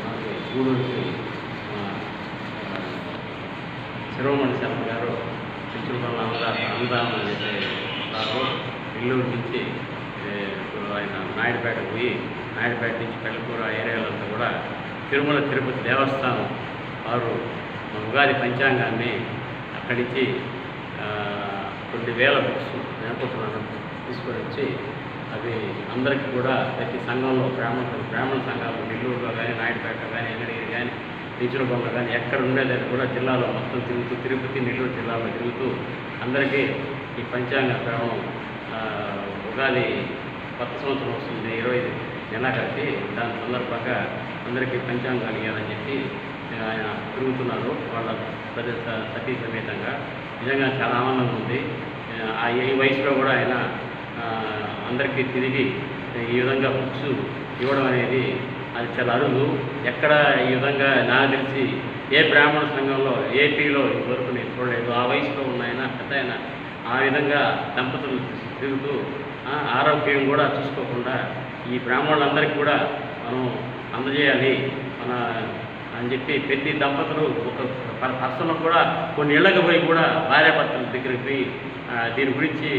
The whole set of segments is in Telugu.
మనకి గూడూరుకి శిరోమణి శర్మ గారు చిత్తూరుపల్లి అన్నదాత అన్నదానం చేసేవారు నెల్లూరు నుంచి ఇప్పుడు ఆయన నాయుడుపేటకు పోయి నాయుడుపేట నుంచి పెళ్ళకూర ఏరియాలంతా కూడా తిరుమల తిరుపతి దేవస్థానం వారు ఉగాది పంచాంగాన్ని అక్కడి నుంచి కొన్ని వేల బుక్స్ నేపథ్యం తీసుకొని వచ్చి అవి అందరికీ కూడా ప్రతి సంఘంలో బ్రాహ్మణ బ్రాహ్మణ సంఘాలు నెల్లూరులో కానీ నాయుడుపేట కానీ ఎంగడిగిరి కానీ టీచర్బొమ్మ కానీ ఎక్కడ ఉండేదని కూడా జిల్లాలో మొత్తం తిరుగుతూ తిరుపతి నెల్లూరు జిల్లాలో తిరుగుతూ అందరికీ ఈ పంచాంగ శ్రవణం ఉగాది కొత్త సంవత్సరం వస్తుంది ఇరవై నెల కలిసి దాని సందర్భంగా అందరికీ పంచాంగాలు ఇవ్వాలని చెప్పి ఆయన తిరుగుతున్నారు. వాళ్ళ ప్రతి సతీ సమేతంగా. నిజంగా చాలా ఆనందంగా ఉంది. ఆ ఈ వయసులో కూడా ఆయన అందరికీ తిరిగి ఈ విధంగా బుక్స్ ఇవ్వడం అనేది అది చాలా అరుదు. ఎక్కడ ఈ విధంగా నాకు తెలిసి ఏ బ్రాహ్మణ సంఘంలో ఏపీలో ఇంతవరకు నేను చూడలేదు. ఆ వయసులో ఉన్న ఆయన పెద్ద ఆయన ఆ విధంగా దంపతులు తిరుగుతూ ఆరోగ్యం కూడా చూసుకోకుండా ఈ బ్రాహ్మణులందరికీ కూడా మనం అందజేయాలి. మన అని చెప్పి ప్రతి దంపతులు ఒక పర్సన్ కూడా కొన్ని ఇళ్ళకి పోయి కూడా భార్యాభర్తల దగ్గరికి పోయి దీని గురించి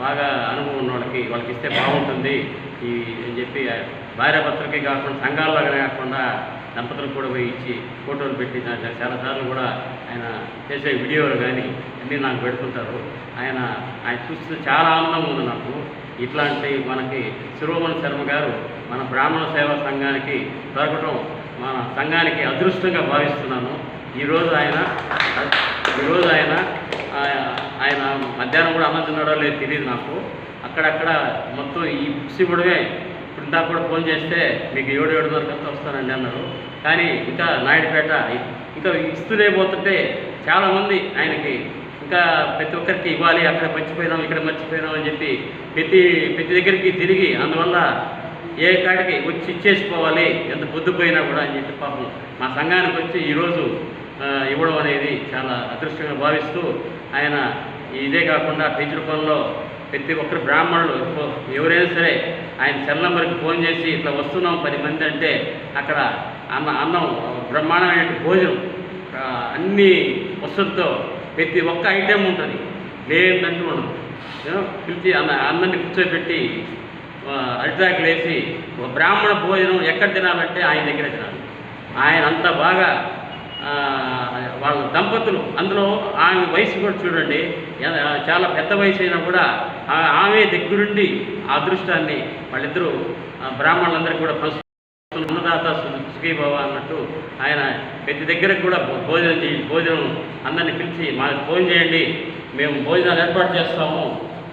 బాగా అనుభవం ఉన్న వాళ్ళకి వాళ్ళకి ఇస్తే బాగుంటుంది. ఈ అని చెప్పి భార్యాభర్తలకి కాకుండా సంఘాల్లోనే కాకుండా దంపతులకు కూడా పోయి ఇచ్చి ఫోటోలు పెట్టి దాంట్లో చాలాసార్లు కూడా ఆయన చేసే వీడియోలు కానీ అన్నీ నాకు పెడుతుంటారు. ఆయన ఆయన చూస్తే చాలా ఆనందం ఉంది నాకు. ఇట్లాంటి మనకి శిరోమణి శర్మ గారు మన బ్రాహ్మణ సేవా సంఘానికి దొరకటం మన సంఘానికి అదృష్టంగా భావిస్తున్నాను. ఈరోజు ఆయన ఈరోజు ఆయన ఆయన మధ్యాహ్నం కూడా అన్నం తిన్నాడో లేదో తెలియదు నాకు. అక్కడక్కడ మొత్తం ఈ బుక్స్ ఇవ్వడమే. ఇప్పుడు ఇందాక కూడా ఫోన్ చేస్తే మీకు ఏడు ఏడున్నరకంతా వస్తానండి అన్నారు. కానీ ఇంకా నాయుడుపేట ఇంకా ఇస్తూనే పోతుంటే చాలామంది ఆయనకి ఇంకా ప్రతి ఒక్కరికి ఇవ్వాలి అక్కడ మర్చిపోయినాం ఇక్కడ మర్చిపోయినాం అని చెప్పి ప్రతి ప్రతి దగ్గరికి తిరిగి అందువల్ల ఏ కాడికి వచ్చి ఇచ్చేసుకోవాలి ఎంత పొద్దుపోయినా కూడా అని చెప్పి పాపం మా సంఘానికి వచ్చి ఈరోజు ఇవ్వడం అనేది చాలా అదృష్టంగా భావిస్తూ ఆయన ఇదే కాకుండా టీచర్ పెంచుడుపల్లిలో ప్రతి ఒక్కరు బ్రాహ్మణులు ఎవరైనా సరే ఆయన సెల్ నెంబర్కి ఫోన్ చేసి ఇట్లా వస్తున్నాం పది మంది అంటే అక్కడ అన్న అన్నం బ్రహ్మాండమైన భోజనం అన్ని వసతులతో ప్రతి ఒక్క ఐటెం ఉంటుంది. లేదంటూ ఉండదు పిలిచి అన్న అందరిని కూర్చోబెట్టి అరిటాకులు వేసి ఒక బ్రాహ్మణ భోజనం ఎక్కడ తినాలంటే ఆయన దగ్గర తినాలి. ఆయన అంత బాగా వాళ్ళ దంపతులు. అందులో ఆమె వయసు కూడా చూడండి చాలా పెద్ద వయసు అయినా కూడా ఆమె దగ్గరుండి ఆ అదృష్టాన్ని వాళ్ళిద్దరూ బ్రాహ్మణులందరికీ కూడా ప్రస్తుతం అన్నదాత సుఖీభవ అన్నట్టు ఆయన ప్రతి దగ్గరకు కూడా భోజనం చేయి భోజనం అందరిని పిలిచి మాకు ఫోన్ చేయండి మేము భోజనాలు ఏర్పాటు చేస్తాము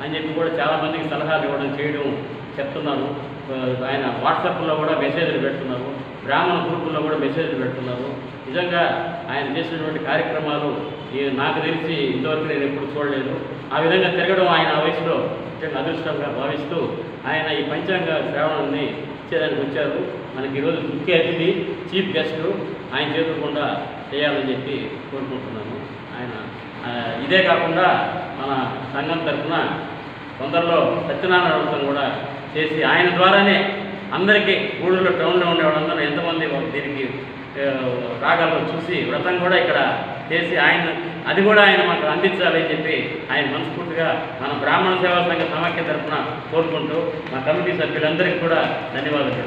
అని చెప్పి కూడా చాలామందికి సలహాలు ఇవ్వడం చేయడం చెప్తున్నాను ఆయన వాట్సాప్లో కూడా మెసేజ్లు పెడుతున్నారు. బ్రాహ్మణ గ్రూపుల్లో కూడా మెసేజ్లు పెడుతున్నారు. నిజంగా ఆయన చేసినటువంటి కార్యక్రమాలు ఈ నాకు తెలిసి ఇంతవరకు నేను ఎప్పుడు చూడలేదు. ఆ విధంగా తిరగడం ఆయన ఆ వయసులో నిజంగా అదృష్టంగా భావిస్తూ ఆయన ఈ పంచాంగ శ్రావణాన్ని ఇచ్చేదానికి వచ్చారు. మనకి ఈరోజు ముఖ్య అతిథి చీఫ్ గెస్ట్ ఆయన చేతుకుండా చేయాలని చెప్పి కోరుకుంటున్నాను. ఆయన ఇదే కాకుండా మన సంఘం తరఫున తొందరలో సత్యనారాయణ కూడా చేసి ఆయన ద్వారానే అందరికీ ఊళ్ళో టౌన్లో ఉండే వాళ్ళందరూ ఎంతమంది దీనికి ఆ, చూసి వ్రతం కూడా ఇక్కడ చేసి ఆయన అది కూడా ఆయన మాకు అందించాలని చెప్పి ఆయన మనస్ఫూర్తిగా మన బ్రాహ్మణ సేవా సంఘ సమాఖ్య తరఫున కోరుకుంటూ మా కమిటీ సభ్యులందరికీ కూడా ధన్యవాదాలు.